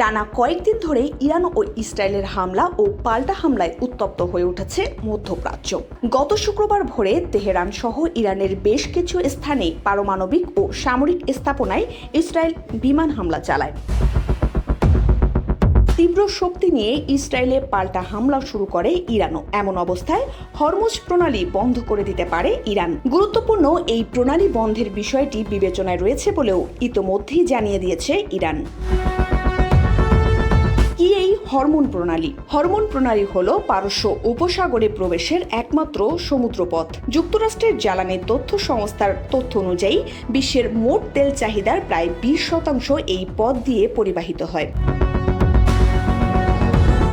টানা কয়েকদিন ধরে ইরান ও ইসরায়েলের হামলা ও পাল্টা হামলায় উত্তপ্ত হয়ে উঠেছে মধ্যপ্রাচ্য। গত শুক্রবার ভোরে তেহরান সহ ইরানের বেশ কিছু স্থানে পারমাণবিক ও সামরিক স্থাপনায় ইসরায়েল বিমান হামলা চালায়। তীব্র শক্তি নিয়ে ইসরায়েলে পাল্টা হামলা শুরু করে ইরানও। এমন অবস্থায় হরমুজ প্রণালী বন্ধ করে দিতে পারে ইরান। গুরুত্বপূর্ণ এই প্রণালী বন্ধের বিষয়টি বিবেচনায় রয়েছে বলেও ইতোমধ্যেই জানিয়ে দিয়েছে ইরান। হরমোন প্রণালী। হরমোন প্রণালী হল পারস্য উপসাগরে প্রবেশের একমাত্র সমুদ্রপথ। যুক্তরাষ্ট্রের জ্বালানি তথ্য সংস্থার তথ্য অনুযায়ী, বিশ্বের মোট তেল চাহিদার প্রায় বিশ শতাংশ এই পথ দিয়ে পরিবাহিত হয়।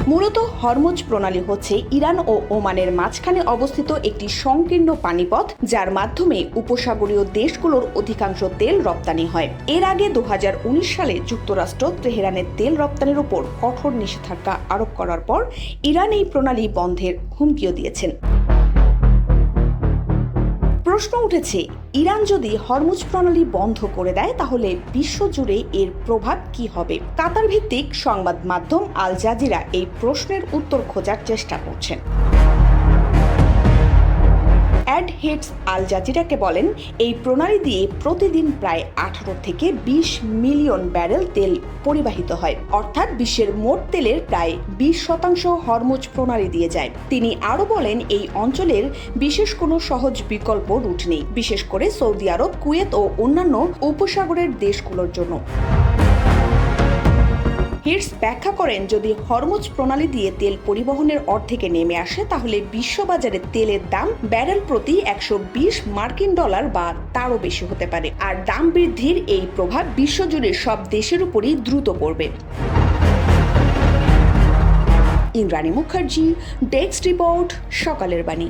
মূলত হরমুজ প্রণালী হচ্ছে ইরান ও ওমানের মাঝখানে অবস্থিত একটি সংকীর্ণ পানিপথ, যার মাধ্যমে উপসাগরীয় দেশগুলোর অধিকাংশ তেল রপ্তানি হয়। এর আগে দু হাজার উনিশ সালে যুক্তরাষ্ট্র তেহরানের তেল রপ্তানির উপর কঠোর নিষেধাজ্ঞা আরোপ করার পর ইরান এই প্রণালী বন্ধের হুমকিও দিয়েছেন। প্রশ্ন উঠেছে, ইরান যদি হরমুজ প্রণালী বন্ধ করে দেয়, তাহলে বিশ্বজুড়ে এর প্রভাব কি হবে? কাতার ভিত্তিক সংবাদ মাধ্যম আল জাজিরা এই প্রশ্নের উত্তর খোঁজার চেষ্টা করছেন। হেডস আল জাজিরাকে বলেন, এই প্রণালী দিয়ে প্রতিদিন প্রায় আঠারো থেকে বিশ মিলিয়ন ব্যারেল তেল পরিবাহিত হয়। অর্থাৎ বিশ্বের মোট তেলের প্রায় বিশ শতাংশ হরমুজ প্রণালী দিয়ে যায়। তিনি আরও বলেন, এই অঞ্চলের বিশেষ কোনো সহজ বিকল্প রুট নেই, বিশেষ করে সৌদি আরব, কুয়েত ও অন্যান্য উপসাগরের দেশগুলোর জন্য। হিটস ব্যাখ্যা করেন, যদি হরমুজ প্রণালী দিয়ে তেল পরিবহনের অর্ধেকে নেমে আসে, তাহলে বিশ্ববাজারে তেলের দাম ব্যারেল প্রতি একশো বিশ মার্কিন ডলার বা তারও বেশি হতে পারে। আর দাম বৃদ্ধির এই প্রভাব বিশ্বজুড়ে সব দেশের উপরই দ্রুত পড়বে। ইন্দ্রাণী মুখার্জি, ডেস্ক রিপোর্ট, সকালের বাণী।